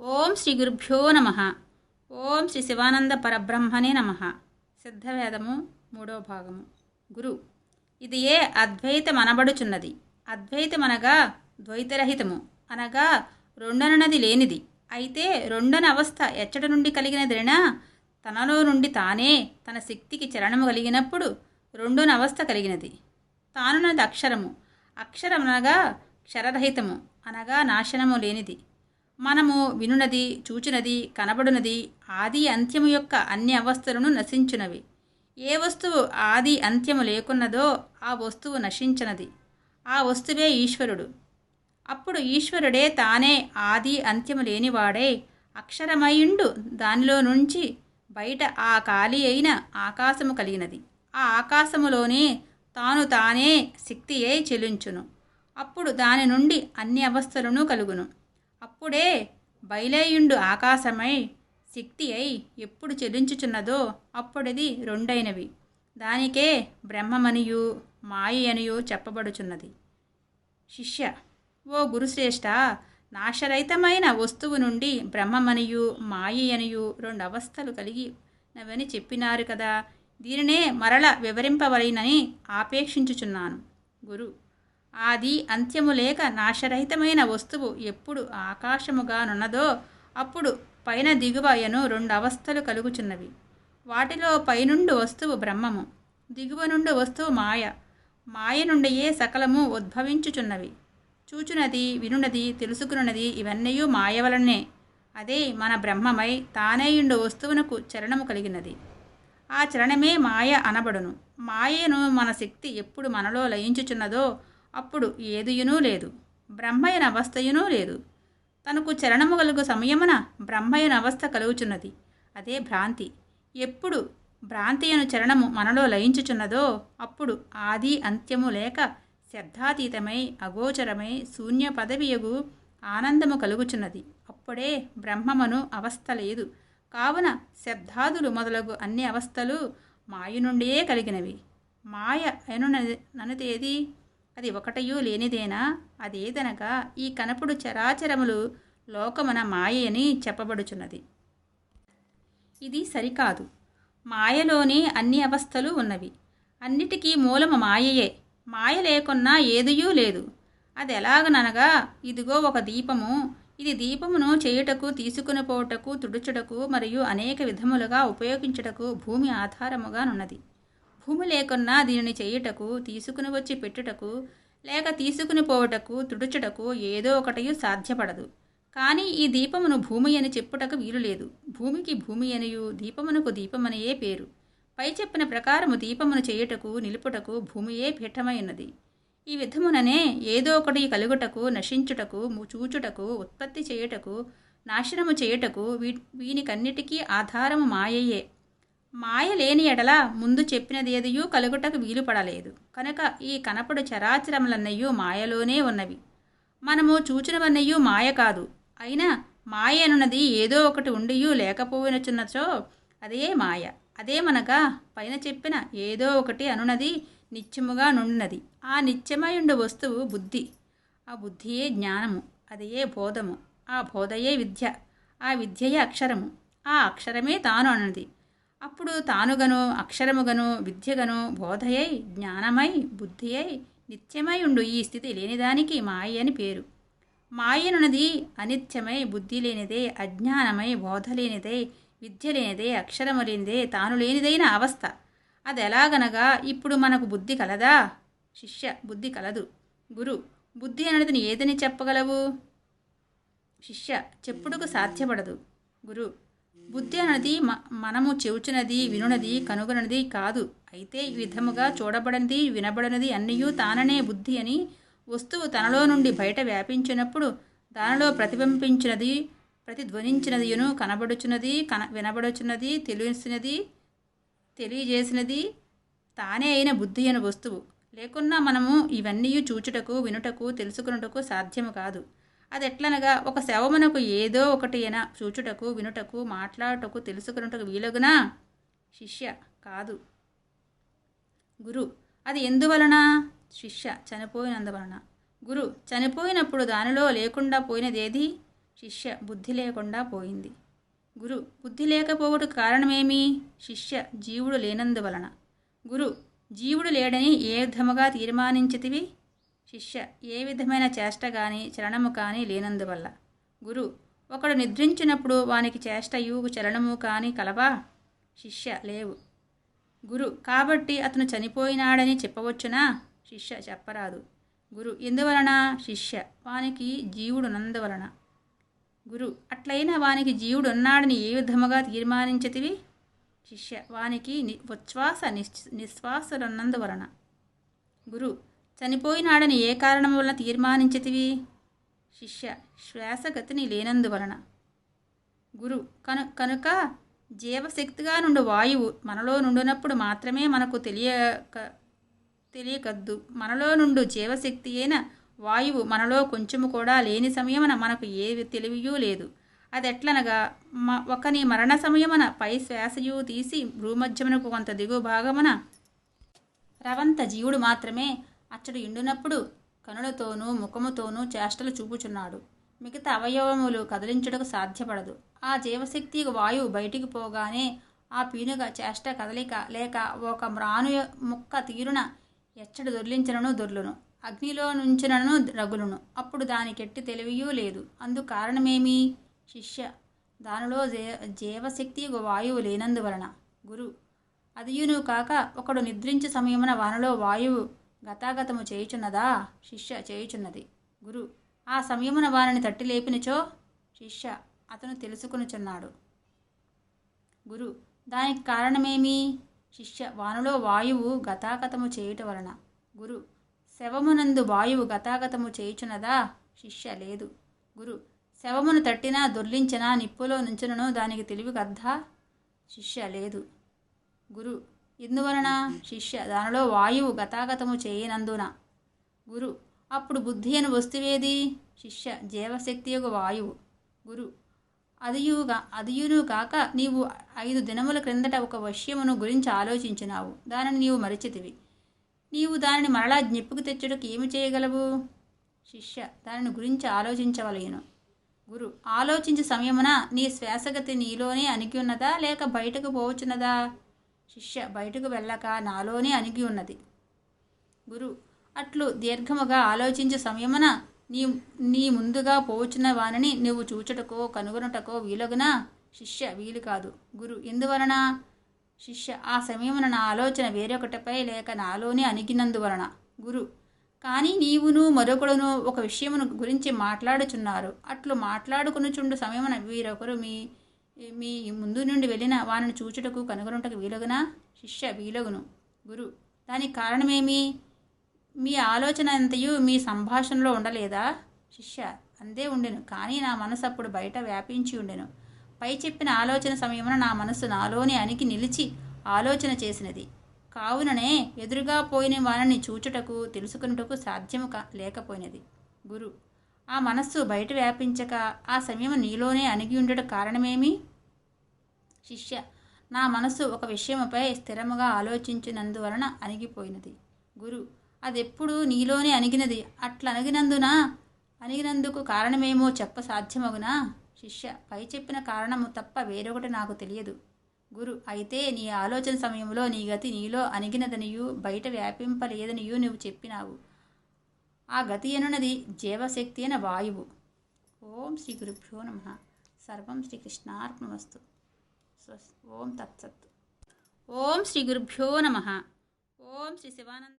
ఓం శ్రీ గురుభ్యో నమ. ఓం శ్రీ శివానంద పరబ్రహ్మనే నమ. సిద్ధవేదము మూడో భాగము. గురు ఇది ఏ అద్వైతమనబడుచున్నది? అద్వైతమనగా ద్వైతరహితము అనగా రెండనది లేనిది. అయితే రెండన అవస్థ ఎచ్చట నుండి కలిగినదినా తనలో నుండి తానే తన శక్తికి చలనము కలిగినప్పుడు రెండున అవస్థ కలిగినది. తానున్నది అక్షరము. అక్షరమనగా క్షరరహితము అనగా నాశనము లేనిది. మనము వినునది చూచినది కనబడునది ఆది అంత్యము యొక్క అన్ని అవస్థలను నశించునవి. ఏ వస్తువు ఆది అంత్యము లేకున్నదో ఆ వస్తువు నశించనది. ఆ వస్తువే ఈశ్వరుడు. అప్పుడు ఈశ్వరుడే తానే ఆది అంత్యము లేనివాడే అక్షరమయుండు దానిలో నుంచి బయట ఆ ఖాళీ అయిన ఆకాశము కలిగినది. ఆ ఆకాశములోనే తాను తానే శక్తి అయి చెలించును అప్పుడు దాని నుండి అన్ని అవస్థలను కలుగును. అప్పుడే బయలేయుండు ఆకాశమై శక్తి అయి ఎప్పుడు చెలించుచున్నదో అప్పుడది రెండైనవి. దానికే బ్రహ్మమనియు మాయనియు చెప్పబడుచున్నది. శిష్య ఓ గురుశ్రేష్ఠ నాశరహితమైన వస్తువు నుండి బ్రహ్మమనియు మాయనియు రెండు అవస్థలు కలిగినవని చెప్పినారు కదా. దీనినే మరల వివరింపవలనని ఆపేక్షించుచున్నాను. గురు ఆది అంత్యము లేక నాశరహితమైన వస్తువు ఎప్పుడు ఆకాశముగానున్నదో అప్పుడు పైన దిగువయను రెండు అవస్థలు కలుగుచున్నవి. వాటిలో పైనుండు వస్తువు బ్రహ్మము దిగువ నుండి వస్తువు మాయ. మాయ నుండియే సకలము ఉద్భవించుచున్నవి. చూచునది వినునది తెలుసుకున్నది ఇవన్నీ మాయ వలనే. అదే మన బ్రహ్మమై తానేయుండు వస్తువునకు చలనము కలిగినది. ఆ చలనమే మాయ అనబడును. మాయను మన శక్తి ఎప్పుడు మనలో లయించుచున్నదో అప్పుడు ఏదియునూ లేదు. బ్రహ్మయన అవస్థయునూ లేదు. తనకు చరణము కలుగు సమయమున బ్రహ్మయన అవస్థ కలుగుచున్నది. అదే భ్రాంతి. ఎప్పుడు భ్రాంతి అను మనలో లయించుచున్నదో అప్పుడు ఆది అంత్యము లేక శబ్దాతీతమై అగోచరమై శూన్య పదవియగు ఆనందము కలుగుచున్నది. అప్పుడే బ్రహ్మమను అవస్థ లేదు. కావున శబ్దాదులు మొదలగు అన్ని అవస్థలు మాయ నుండియే కలిగినవి. మాయ ఎనుననేది అది ఒకటయూ లేనిదేనా? అదేదనగా ఈ కనపుడు చరాచరములు లోకమున మాయని చెప్పబడుచున్నది. ఇది సరికాదు. మాయలోనే అన్ని అవస్థలు ఉన్నవి. అన్నిటికీ మూలము మాయయే. మాయ లేకున్నా ఏదియూ లేదు. అది ఎలాగననగా ఇదిగో ఒక దీపము. ఇది దీపమును చేయుటకు తీసుకుని పోవుటకు తుడుచుటకు మరియు అనేక విధములుగా ఉపయోగించుటకు భూమి ఆధారముగానున్నది. భూమి లేకున్నా దీనిని చేయుటకు తీసుకుని వచ్చి పెట్టుటకు లేక తీసుకుని పోవుటకు తుడుచుటకు ఏదో ఒకటి సాధ్యపడదు. కానీ ఈ దీపమును భూమి అని చెప్పుటకు వీలులేదు. భూమికి భూమి అనియు దీపమునకు దీపమనియే పేరు. పై చెప్పిన ప్రకారము దీపమును చేయుటకు నిలుపుటకు భూమియే పీఠమైనది. ఈ విధముననే ఏదో ఒకటి కలుగుటకు నశించుటకు చూచుటకు ఉత్పత్తి చేయుటకు నాశనము చేయుటకు వీ వీనికన్నిటికీ ఆధారము మాయయే. మాయ లేని ఎడల ముందు చెప్పినదేదియూ కలుగుటకు వీలుపడలేదు. కనుక ఈ కనపడు చరాచరములన్నయ్యూ మాయలోనే ఉన్నవి. మనము చూచినవన్నయ్యూ మాయ కాదు. అయినా మాయ అనున్నది ఏదో ఒకటి ఉండియూ లేకపోయినచున్నచో అదే మాయ. అదేమనగా పైన చెప్పిన ఏదో ఒకటి అనున్నది నిత్యముగా నుండినది. ఆ నిత్యమయుండు వస్తువు బుద్ధి. ఆ బుద్ధియే జ్ఞానము. అదే బోధము. ఆ బోధయే విద్య. ఆ విద్యయే అక్షరము. ఆ అక్షరమే తాను అన్నది అప్పుడు తానుగను అక్షరముగను విద్యగను బోధయై జ్ఞానమై బుద్ధియై నిత్యమై ఉండు. ఈ స్థితి లేనిదానికి మాయ అని పేరు. మాయనున్నది అనిత్యమై బుద్ధి లేనిదే అజ్ఞానమై బోధ లేనిదే విద్య లేనిదే అక్షరము లేనిదే తాను లేనిదైన అవస్థ. అది ఎలాగనగా ఇప్పుడు మనకు బుద్ధి కలదా? శిష్య బుద్ధి కలదు. గురు బుద్ధి అనేది ఏదని చెప్పగలవు? శిష్య చెప్పుడుకు సాధ్యపడదు. గురు బుద్ధి అన్నది మ మనము చెవుచినది వినునది కనుగొనది కాదు. అయితే ఈ విధముగా చూడబడినది వినబడినది అన్నయూ తాననే బుద్ధి అని వస్తువు తనలో నుండి బయట వ్యాపించినప్పుడు దానిలో ప్రతిబింబించినది ప్రతిధ్వనించినదియును కనబడుచున్నది కన వినబడుచున్నది తెలిసినది తెలియజేసినది తానే అయిన బుద్ధి అయిన వస్తువు. లేకున్నా మనము ఇవన్నీ చూచుటకు వినుటకు తెలుసుకున్నటకు సాధ్యము కాదు. అది ఎట్లనగా ఒక శవమునకు ఏదో ఒకటి అయినా చూచుటకు వినుటకు మాట్లాడుటకు తెలుసుకున్నటకు వీలగునా? శిష్య కాదు. గురు అది ఎందువలన? శిష్య చనిపోయినందువలన. గురు చనిపోయినప్పుడు దానిలో లేకుండా పోయినదేది? శిష్య బుద్ధి లేకుండా పోయింది. గురు బుద్ధి లేకపోవటకు కారణమేమి? శిష్య జీవుడు లేనందువలన. గురు జీవుడు లేడని ఏ విధముగా తీర్మానించితివి? శిష్య ఏ విధమైన చేష్ట కానీ చలనము కానీ లేనందువల్ల. గురు ఒకడు నిద్రించినప్పుడు వానికి చేష్టయు చలనము కానీ కలవా? శిష్య లేవు. గురు కాబట్టి అతను చనిపోయినాడని చెప్పవచ్చునా? శిష్య చెప్పరాదు. గురు ఎందువలన? శిష్య వానికి జీవుడున్నందువలన గురు అట్లయినా వానికి జీవుడు ఉన్నాడని ఏ విధముగా తీర్మానించతివి? శిష్య వానికి ని ఉచ్ఛ్వాస నిశ్ నిశ్వాసలున్నందువలన. గురు చనిపోయినాడని ఏ కారణం వలన తీర్మానించితివి? శిష్య శ్వాసగతిని లేనందువలన. గురు కను కనుక జీవశక్తిగా నుండి వాయువు మనలో నుండినప్పుడు మాత్రమే మనకు తెలియక తెలియకద్దు. మనలో నుండి జీవశక్తి అయిన వాయువు మనలో కొంచెము కూడా లేని సమయమున మనకు ఏ తెలివియూ లేదు. అది ఎట్లనగా మ ఒకని మరణ సమయమున పై శ్వాసయు తీసి భూమధ్యమునకు కొంత దిగువ భాగమున రవంత జీవుడు మాత్రమే అచ్చడు ఎండినప్పుడు కనులతోనూ ముఖముతోనూ చేష్టలు చూపుచున్నాడు. మిగతా అవయవములు కదిలించుటకు సాధ్యపడదు. ఆ జీవశక్తి వాయువు బయటికి పోగానే ఆ పీనుగ చేష్ట కదలిక లేక ఒక మ్రాను ముక్క తీరున ఎచ్చడు దొర్లించనను దొర్లును. అగ్నిలో నుంచినను రగులును. అప్పుడు దానికెట్టి తెలివియూ లేదు. అందు కారణమేమి? శిష్య దానిలో జే జీవశక్తి వాయువు లేనందువలన. గురు అదియును కాక ఒకడు నిద్రించే సమయమున వానలో వాయువు గతాగతము చేయుచున్నదా? శిష్య చేయుచున్నది. గురు ఆ సమయమున వారిని తట్టి లేపినచో? శిష్య అతను తెలుసుకునుచున్నాడు. గురు దానికి కారణమేమి? శిష్య వానలో వాయువు గతాగతము చేయుట వలన. గురు శవమునందు వాయువు గతాగతము చేయుచున్నదా? శిష్య లేదు. గురు శవమును తట్టినా దొర్లించినా నిప్పులో నుంచునను దానికి తెలివి గద్దా? శిష్య లేదు. గురు ఎందువలన? శిష్య దానిలో వాయువు గతాగతము చేయనందున. గురు అప్పుడు బుద్ధి అని వస్తువేది? శిష్య జీవశక్తి యొక్క వాయువు. గురు అదియుగా అదియును కాక నీవు ఐదు దినముల క్రిందట ఒక విషయమును గురించి ఆలోచించినావు. దానిని నీవు మరిచితివి. నీవు దానిని మరలా జ్ఞప్పుకు తెచ్చుటకు ఏమి చేయగలవు? శిష్య దానిని గురించి ఆలోచించవలేను. గురు ఆలోచించే సమయమున నీ శ్వాసగతి నీలోనే అణిగి ఉన్నదా? లేక బయటకు పోవచ్చున్నదా? శిష్య బయటకు వెళ్ళక నాలోనే అణిగి ఉన్నది. గురు అట్లు దీర్ఘముగా ఆలోచించే సమయమున నీ నీ ముందుగా పోచున్న వానిని నువ్వు చూచుటకో కనుగొనుటకో వీలగునా శిష్య వీలు కాదు. గురు ఎందువలన? శిష్య ఆ సమయమున నా ఆలోచన వేరొకటిపై లేక నాలోనే అణిగినందువలన. గురు కానీ నీవును మరొకడును ఒక విషయమును గురించి మాట్లాడుచున్నారు. అట్లు మాట్లాడుకునుచుండు సమయమున వీరొకరు మీ మీ ముందు నుండి వెళ్ళిన వారిని చూచుటకు కనుగొనుటకు వీలుగునా? శిష్య వీలగును. గురు దానికి కారణమేమి? మీ ఆలోచన అంతయు మీ సంభాషణలో ఉండలేదా? శిష్య అందే ఉండెను. కానీ నా మనసు అప్పుడు బయట వ్యాపించి ఉండెను. పై చెప్పిన ఆలోచన సమయమున నా మనసు నాలోనే అణికి నిలిచి ఆలోచన చేసినది. కావుననే ఎదురుగా పోయిన వారిని చూచుటకు తెలుసుకున్నటకు సాధ్యము కా లేకపోయినది. గురు ఆ మనస్సు బయట వ్యాపించక ఆ సమయం నీలోనే అణిగి ఉండట కారణమేమి? శిష్య నా మనస్సు ఒక విషయముపై స్థిరముగా ఆలోచించినందువలన అణిగిపోయినది. గురు అదెప్పుడు నీలోనే అణిగినది? అట్లా అణిగినందున అణిగినందుకు కారణమేమో చెప్ప సాధ్యమగునా? శిష్య పై చెప్పిన కారణము తప్ప వేరొకటి నాకు తెలియదు. గురు అయితే నీ ఆలోచన సమయంలో నీ గతి నీలో అణిగినదనియు బయట వ్యాపింపలేదనియు నువ్వు చెప్పినావు. ఆ గతి అనున్నది జీవశక్తి అయిన వాయువు. ఓం శ్రీ గురుభ్యో నమ. సర్వం శ్రీకృష్ణార్పణమస్తు ఓం తత్సత్. ఓం శ్రీ గురుభ్యో నమ. ఓం శ్రీ శివానంద